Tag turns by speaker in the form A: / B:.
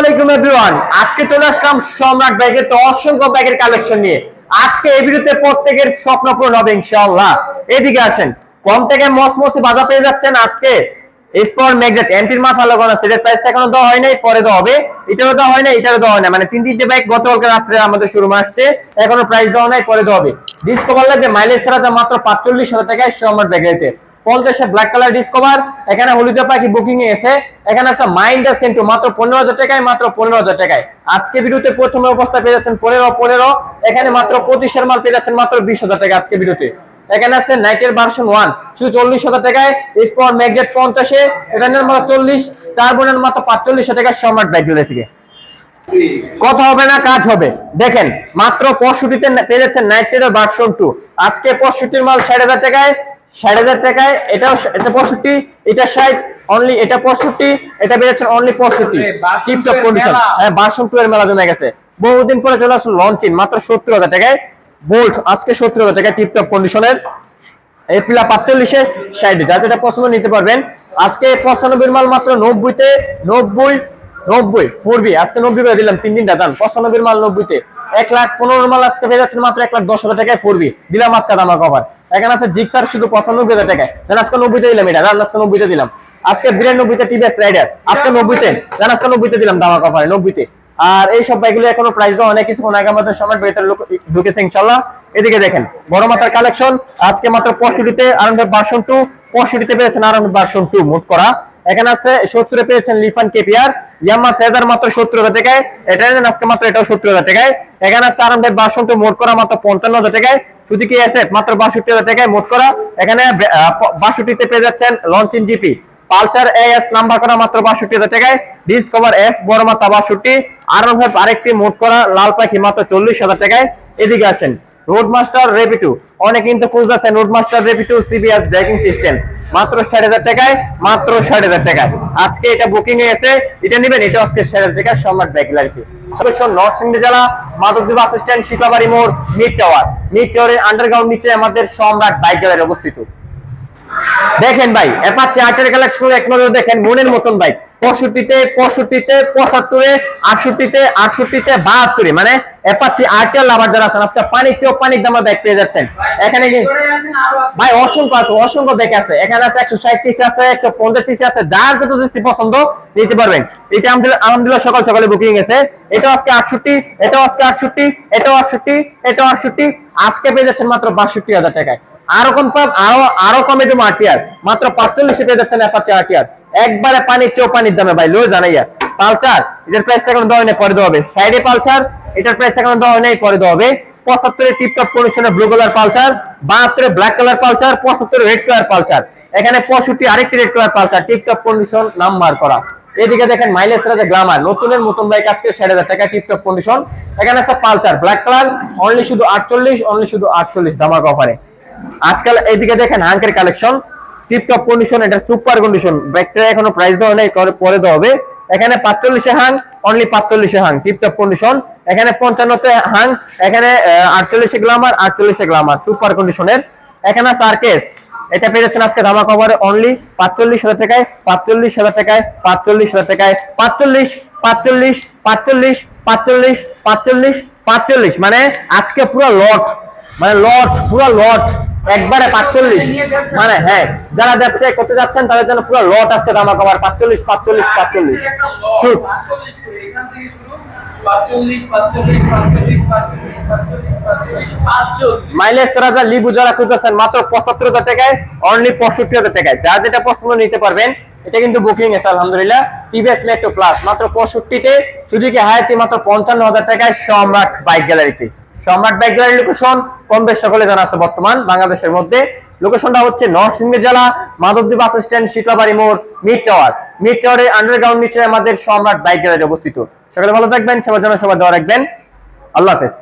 A: আলাইকুম এভরিওয়ান আজকে চলে আসলাম সম্রাট ব্যাগের তো অসংখ্য ব্যাগের কালেকশন নিয়ে। আজকে এই ভিডিওতে প্রত্যেকের স্বপ্ন পূরণ হবে এদিকে আসেন, কম থেকে পেয়ে যাচ্ছেন আজকে এমপির এখনও দেওয়া হয় নাই, পরে দেওয়া হবে। হয় দেওয়া হয় না মানে তিন তিনটে রাত্রে আমাদের এখনও প্রাইস দেওয়া নাই, পরে দেওয়া হবে। মাইলেজ মাত্র পাঁচচল্লিশ হাজার টাকায় সম্রাট ব্যাগেতে পঞ্চাশে ব্ল্যাক কালার ডিসকভার এখানে হলুদে পাখি বুকিং এ এসে, এখানে আছে মাইন্ডার সেন্টু মাত্র পনেরো হাজার টাকায়, মাত্র পনেরো হাজার টাকায়। আজকে ভিডিওতে প্রথমে অবস্থা পেয়ে যাচ্ছেন পনেরো পনেরো, এখানে মাত্র পঁচিশের মাল পেয়ে যাচ্ছেন মাত্র বিশ হাজার টাকা আজকে ভিডিওতে। এখানে আছে নাইটের ভার্সন ওয়ান শুধু চল্লিশ হাজার টাকায় স্পট ম্যাগজেট পঞ্চাশে এখানে মাত্র চল্লিশ টার্বোনের মাত্র পাঁচচল্লিশ টাকায় সম্রাট ব্যাগগুলো থেকে কথা হবে না, কাজ হবে। দেখেন, মাত্র পঁয়ষট্টিতে পেয়ে যাচ্ছেন নাইটের ভার্সন টু আজকে পঁয়ষট্টির মাল ষাট হাজার টাকায় ষাট হাজার টাকায় এটাও এটা পঁয়ষট্টি এটা ষাট অনলি এটা পঁয়ষট্টি এটা বেড়েছে অনলি পঁয়ষট্টি। টিপটপ কন্ডিশন হ্যাঁ টু এর মেলা জমে গেছে। বহুদিন পরে চলে আসলো লঞ্চিন মাত্র সত্তর হাজার টাকায়। বোল্ট আজকে সত্তর হাজার টাকায় টিপটপ কন্ডিশনের এপ্রিল পাঁচচল্লিশে ষাট যাতে এটা পছন্দ নিতে পারবেন। আজকে পঁচানব্বই মাল মাত্র নব্বইতে নব্বই নব্বই ফোর বি আজকে নব্বই করে দিলাম তিন দিনটা দাম পঁচানব্বই মাল নব্বইতে। এক লাখ পনেরো মাল আজকে পেয়ে যাচ্ছেন মাত্র এক লাখ দশ হাজার টাকায় ফোর বি দিলাম আজকে দামা কভার এখানে আছে জিক্সার শুধু পঁচানব্বই টাকায়। জান আজকে নব্বইতে দিলাম এটা জান আজকে নব্বইতে দিলাম। আজকে বিরানব্বইতে টিভিএস রাইডার, আজকে নব্বইতে জান আজকে নব্বইতে দিলাম দামা কভারে নব্বইতে। আর এই সব বাইকগুলো এখনও প্রাইস দেওয়া অনেক কিছুক্ষণ আগে আমাদের সময় বেতার লোক ঢুকেছে ইনশাল্লাহ। এদিকে দেখেন বড় মাথার কালেকশন আজকে মাত্র পঁয়ষট্টিতে আরামে ভার্সন টু পঁয়ষট্টিতে পেয়েছেন আরামে ভার্সন টু মোট করা। এখানে আছে সত্তরে পেয়েছেন লিফান কেপিআর, ইয়ামা ফেদার মাত্র সত্তর হাজার টাকায়, এটা আজকে মাত্র এটাও সত্তর হাজার টাকায়। এখানে আছে আরামে ভার্সন টু মোট করা মাত্র পঞ্চান্ন হাজার টাকায়। শুধু এসএফ মাত্র বাষট্টি হাজার টাকায় মোট করা। এখানে বাষট্টিতে পেয়ে যাচ্ছেন launching GP Pulsar S number করা মাত্র বাষট্টি হাজার টাকায়। ডিসকভার এফ বড় মাত্রা বাষট্টি। আর আরেকটি মোট করা, লাল পাখি মাত্র চল্লিশ হাজার টাকায়। এদিকে আসেন। রোডমাস্টার রেপিটু অনেক কিন্তু খুঁজতেছেন রোডমাস্টার রেপিটু সিবিএস ব্রেকিং সিস্টেম মাত্র ষাট হাজার টাকায়, মাত্র ষাট হাজার টাকায়। আজকে এটা বুকিং এ এটা নেবেন, এটা আজকে ষাট হাজার টাকায় সম্রাট ব্যাগ লাইফে অবশ্য নরসিংদী জেলা মাধবদী বাস স্ট্যান্ড শিকাবাড়ি মোড় মিড টাওয়ার মিড টাওয়ারের আন্ডারগ্রাউন্ড নিচে আমাদের সম্রাট বাইক গ্যালারি অবস্থিত দেখেন ভাই অ্যাপাচি আর্টের কালেকশন এক নজর দেখেন, মনের মতন বাইক পঁয়ষট্টিতে পঁয়ষট্টিতে, পঁচাত্তরে, আটষট্টিতে আটষট্টিতে, বাহাত্তরে। মানে অ্যাপাচি আর্টেল লাভার যারা আছেন, আজকে পানির দামে যাচ্ছেন। এখানে কি? ভাই, অসংখ্য আছে অসংখ্য আছে। এখানে আছে একশো ষাট আছে, একশো আছে, যার যত পছন্দ নিতে পারবেন। এটা আলহামদুলিল্লাহ সকাল সকালে বুকিং এটাও আজকে আটষট্টি, এটাও আজকে আটষট্টি, এটাও আটষট্টি এটাও আটষট্টি। আজকে পেয়ে যাচ্ছেন মাত্র বাষট্টি হাজার টাকায়। আরও কম আরও আরও কমে দেবো আটিয়ার মাত্র পাঁচচল্লিশে পেয়ে যাচ্ছেন অ্যাপাচি আটিয়ার একবারে পানির চেয়েও পানির দামে ভাই লো জানাইয়া পালচার এটার প্রাইসটা এখন দেওয়া নেই পরে দেওয়া হবে। সাইডে পালচার এটার প্রাইস এখন দেওয়া নেই পরে দেওয়া হবে। পঁচাত্তরে টিপটপ কন্ডিশনে ব্লু কালার পালচার বাহাত্তরে ব্ল্যাক কালার পালচার পঁচাত্তরে রেড কালার পালচার এখানে পঁয়ষট্টি আরেকটি red colour Pulsar tiptop condition number করা। এদিকে দেখেন মাইলেজ রাজা গ্লামার নতুনের মতন বাইক আজকে ষাট হাজার টাকা টিপটপ কন্ডিশন এখানে আছে পালচার ব্ল্যাক কালার অনলি শুধু আটচল্লিশ অনলি শুধু আটচল্লিশ দামাক অফারে আজকাল এইদিকে দেখেন হাঙ্কের কালেকশন টিপটপ কন্ডিশন এটা সুপার কন্ডিশন ব্যাগটা এখনও প্রাইস দেওয়া নেই, পরে- দেওয়া হবে। এখানে পাঁচচল্লিশে Hang only পাঁচচল্লিশে Hang tiptop condition এখানে পঞ্চান্নতে হাং এখানে আটচল্লিশে গ্লামার আটচল্লিশে গ্লামার সুপার কন্ডিশনের এখানে সার্কেস এটা পেয়ে যাচ্ছেন আজকে ধামা কভারে অনলি পাঁচচল্লিশ হাজার টাকায়, পাঁচচল্লিশ হাজার টাকায়, পাঁচচল্লিশ হাজার টাকায়, পাঁচচল্লিশ পাঁচচল্লিশ পাঁচচল্লিশ পাঁচচল্লিশ পাঁচচল্লিশ পাঁচচল্লিশ। মানে আজকে পুরো লট মানে লট পুরো লট একবারে পাঁচচল্লিশ। মানে হ্যাঁ যারা ব্যবসা করতে যাচ্ছেন তাদের জন্য পুরো লট আজকে দামা কমার পাঁচচল্লিশ পাঁচচল্লিশ পাঁচচল্লিশ। শুট মাইলেজ রাজা লিবু যারা খুঁজতেছেন মাত্র পঁচাত্তর হাজার টাকায় অনলি পঁয়ষট্টি হাজার টাকায়। যারা যেটা পছন্দ নিতে পারবেন এটা কিন্তু বুকিং আলহামদুলিল্লাহ। টিভিএস মেট্রো প্লাস মাত্র পঁয়ষট্টিতে হায়াতি মাত্র পঞ্চান্ন হাজার টাকায় সম্রাট বাইক গ্যালারিতে সম্রাট বাইক লোকেশন কম বেশ সকলে জানা আছে বর্তমান বাংলাদেশের মধ্যে। লোকেশনটা হচ্ছে নরসিংহ জেলা, মাধবদী বাস স্ট্যান্ড শিকলাবাড়ি মোড় মিড টাওয়ার মিড টাওয়ারের আন্ডারগ্রাউন্ড নিচে আমাদের সম্রাট বাইক অবস্থিত। সকলে ভালো থাকবেন, সবার জন্য সবার দেওয়া রাখবেন। আল্লাহ হাফেজ।